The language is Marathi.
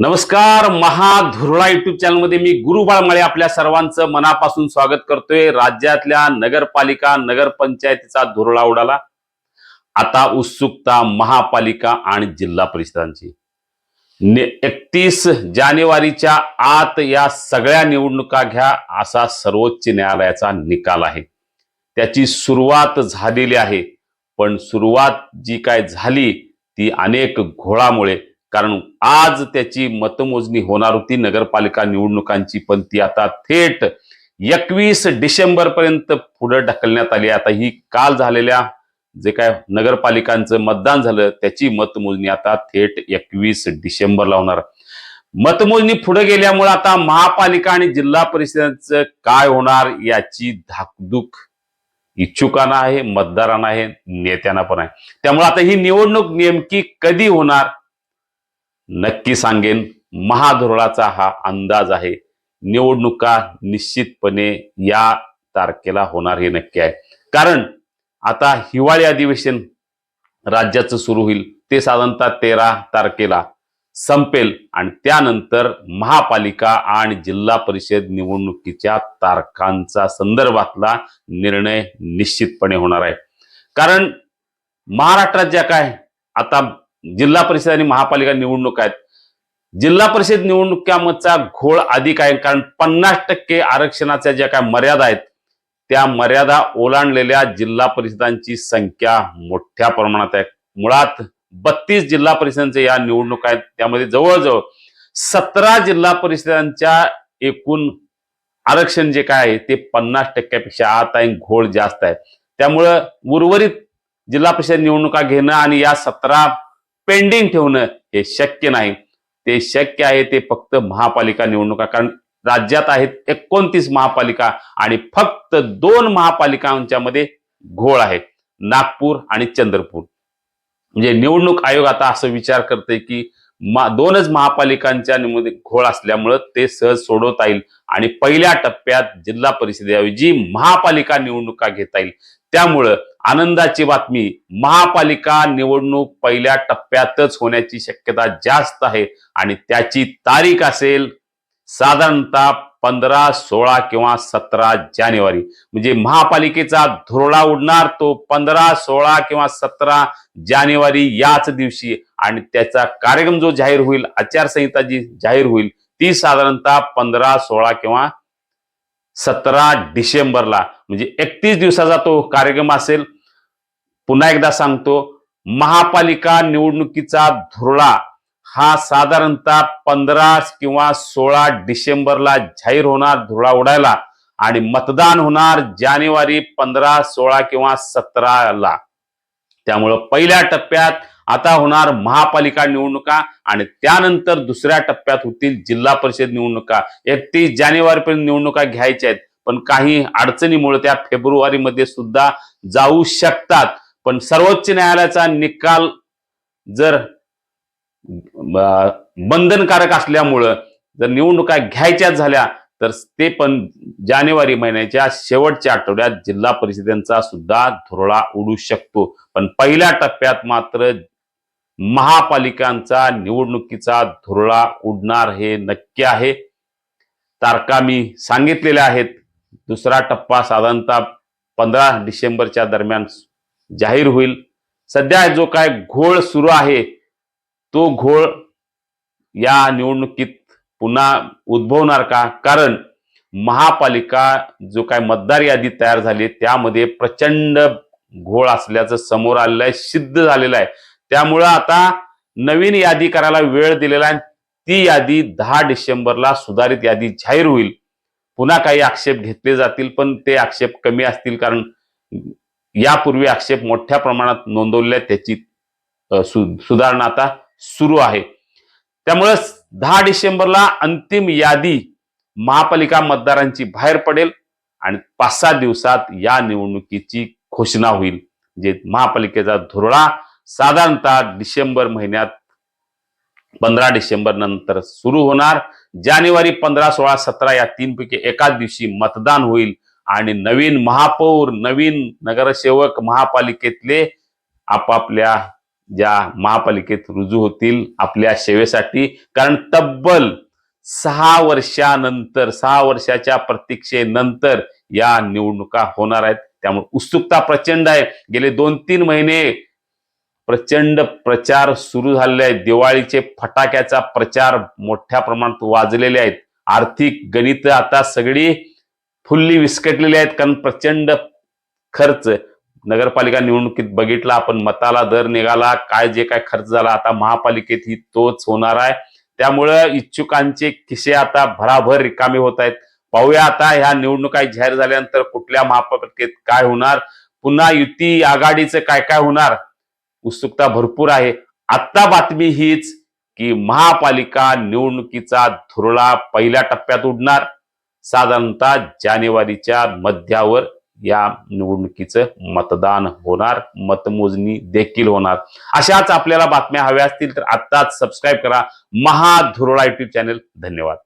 नमस्कार महाधुरळा युट्यूब चॅनलमध्ये मी गुरुबाळ बाळमाळे आपल्या सर्वांचं मनापासून स्वागत करतोय. राज्यातल्या नगरपालिका नगरपंचायतीचा धुरळा उडाला. आता उत्सुकता महापालिका आणि जिल्हा परिषदांची. एकतीस जानेवारीच्या आत या सगळ्या निवडणुका घ्या असा सर्वोच्च न्यायालयाचा निकाल आहे. त्याची सुरुवात झालेली आहे. पण सुरुवात जी काय झाली ती अनेक घोळामुळे कारण आज त्याची मतमोजणी होणार होती नगरपालिका निवडणुकांची पण ती आता थेट एकवीस डिसेंबर पर्यंत पुढे ढकलण्यात आली. आता ही काल झालेल्या जे काय नगरपालिकांचं मतदान झालं त्याची मतमोजणी आता थेट एकवीस डिसेंबरला होणार. मतमोजणी पुढे गेल्यामुळे आता महापालिका आणि जिल्हा परिषदेचं काय होणार याची धाकधूक इच्छुकांना आहे मतदारांना आहे नेत्यांना पण आहे. त्यामुळे आता ही निवडणूक नेमकी कधी होणार नक्की सांगेन महाधोरणाचा हा अंदाज आहे. निवडणुका निश्चितपणे या तारखेला होणार हे नक्की आहे. कारण आता हिवाळी अधिवेशन राज्याचं सुरू होईल. ते साधारणतः तेरा तारखेला संपेल आणि त्यानंतर महापालिका आणि जिल्हा परिषद निवडणुकीच्या तारखांचा संदर्भातला निर्णय निश्चितपणे होणार आहे. कारण महाराष्ट्रात ज्या काय आता जिल्हा परिषद आणि महापालिका निवडणूक आहेत. जिल्हा परिषद निवडणुकामधचा घोळ अधिक आहे कारण पन्नास टक्के आरक्षणाच्या ज्या काय मर्यादा आहेत त्या मर्यादा ओलांडलेल्या जिल्हा परिषदांची संख्या मोठ्या प्रमाणात आहे. मुळात बत्तीस जिल्हा परिषदांचे या निवडणूक आहेत. त्यामध्ये जवळजवळ सतरा जिल्हा परिषदांच्या एकूण आरक्षण जे काय आहे ते पन्नास टक्क्यापेक्षा आत आहे घोळ जास्त आहे. त्यामुळं उर्वरित जिल्हा परिषद निवडणुका घेणं आणि या सतरा पेंडिंग ठेवणं हे शक्य नाही. ते शक्य आहे ते फक्त महापालिका निवडणुका कारण राज्यात आहेत एकोणतीस महापालिका आणि फक्त दोन महापालिकांच्या मध्ये घोळ आहे नागपूर आणि चंद्रपूर. म्हणजे निवडणूक आयोग आता असं विचार करते की मा दोनच महापालिकांच्या मध्ये घोळ असल्यामुळं ते सहज सोडवता येईल. आणि पहिल्या टप्प्यात जिल्हा परिषदेऐवजी महापालिका निवडणुका घेता येईल. त्यामुळं आनंदाची बातमी महापालिका निवडणूक पहिल्या टप्प्यातच होण्याची शक्यता जास्त आहे आणि त्याची तारीख असेल साधारणतः पंधरा सोळा किंवा सतरा जानेवारी. म्हणजे महापालिकेचा धुरळा उडणार तो पंधरा सोळा किंवा सतरा जानेवारी याच दिवशी. आणि त्याचा कार्यक्रम जो जाहीर होईल आचारसंहिता जी जाहीर होईल ती साधारणतः पंधरा सोळा किंवा सतरा डिसेंबरला. म्हणजे एकतीस दिवसाचा तो कार्यक्रम असेल. पुन्हा एकदा सांगतो महापालिका निवडणुकीचा धुरळा हा साधारणतः पंधरा किंवा सोळा डिसेंबरला जाहीर होणार धुळा उडायला आणि मतदान होणार जानेवारी पंधरा सोळा किंवा सतराला. त्यामुळं पहिल्या टप्प्यात आता होणार महापालिका निवडणुका आणि त्यानंतर दुसऱ्या टप्प्यात होतील जिल्हा परिषद निवडणुका. एकतीस जानेवारीपर्यंत निवडणुका घ्यायच्या आहेत पण काही अडचणीमुळे त्या फेब्रुवारीमध्ये सुद्धा जाऊ शकतात. पण सर्वोच्च न्यायालयाचा निकाल जर बंधनकारक असल्यामुळं जर निवडणुका घ्यायच्याच झाल्या तर ते पण जानेवारी महिन्याच्या शेवटच्या आठवड्यात जिल्हा परिषदेचा सुद्धा धुरळा उडू शकतो. पण पहिल्या टप्प्यात मात्र महापालिकांचा निवडणुकीचा धुरळा उडणार हे नक्की आहे. तारखा मी सांगितलेल्या आहेत. दुसरा टप्पा साधारणतः पंधरा डिसेंबरच्या दरम्यान जाहीर होईल. सध्या जो काय घोळ सुरू आहे तो घोळ या निवडणुकीत पुन्हा उद्भवणार का? कारण महापालिका जो काय मतदार यादी तयार झाली त्यामध्ये प्रचंड घोळ असल्याचं समोर आलेलं आहे सिद्ध झालेलं आहे. त्यामुळं आता नवीन यादी करायला वेळ दिलेला आहे. ती यादी दहा डिसेंबरला सुधारित यादी जाहीर होईल. पुन्हा काही आक्षेप घेतले जातील पण ते आक्षेप कमी असतील कारण यापूर्वी आक्षेप मोठ्या प्रमाणात नोंदवले त्याची सु- सुधारणा आता सुरू आहे. त्यामुळे दहा डिसेंबरला अंतिम यादी महापालिका मतदारांची बाहेर पडेल आणि पाच सात दिवसात या निवडणुकीची घोषणा होईल जे महापालिकेचा धोरणा साधारणतः डिसेंबर महिन्यात पंधरा डिसेंबर नंतर सुरू होणार. जानेवारी पंधरा सोळा सतरा या तीनपैकी एकाच दिवशी मतदान होईल आणि नवीन महापौर नवीन नगरसेवक महापालिकेतले आपापल्या ज्या महापालिकेत रुजू होतील आपल्या सेवेसाठी. कारण तब्बल सहा वर्षानंतर सहा वर्षाच्या प्रतीक्षेनंतर या निवडणुका होणार आहेत. त्यामुळे उत्सुकता प्रचंड आहे. गेले दोन तीन महिने प्रचंड प्रचार सुरू झालेले आहेत. दिवाळीचे फटाक्याचा प्रचार मोठ्या प्रमाणात वाजलेले आहेत. आर्थिक गणित आता सगळी फुल्ली विस्कटलेली आहेत. कारण प्रचंड खर्च नगरपालिका निवडणुकीत बघितला आपण मताला दर निघाला काय जे काय खर्च झाला आता महापालिकेत ही तोच होणार आहे. त्यामुळं इच्छुकांचे किसे आता भराभर रिकामे होत आहेत. पाहूया आता ह्या निवडणुका जाहीर झाल्यानंतर कुठल्या महापालिकेत काय होणार पुन्हा युती आघाडीचं काय काय होणार? उत्सुकता भरपूर आहे. आत्ता बातमी हीच की महापालिका निवडणुकीचा धुरळा पहिल्या टप्प्यात उडणार साधारणतः जानेवारीच्या मध्यावर. या निवडणुकीचं मतदान होणार मतमोजणी देखील होणार. अशाच आपल्याला बातम्या हव्या असतील तर आत्ताच सबस्क्राईब करा. महाधुरळा युट्यूब चॅनल धन्यवाद.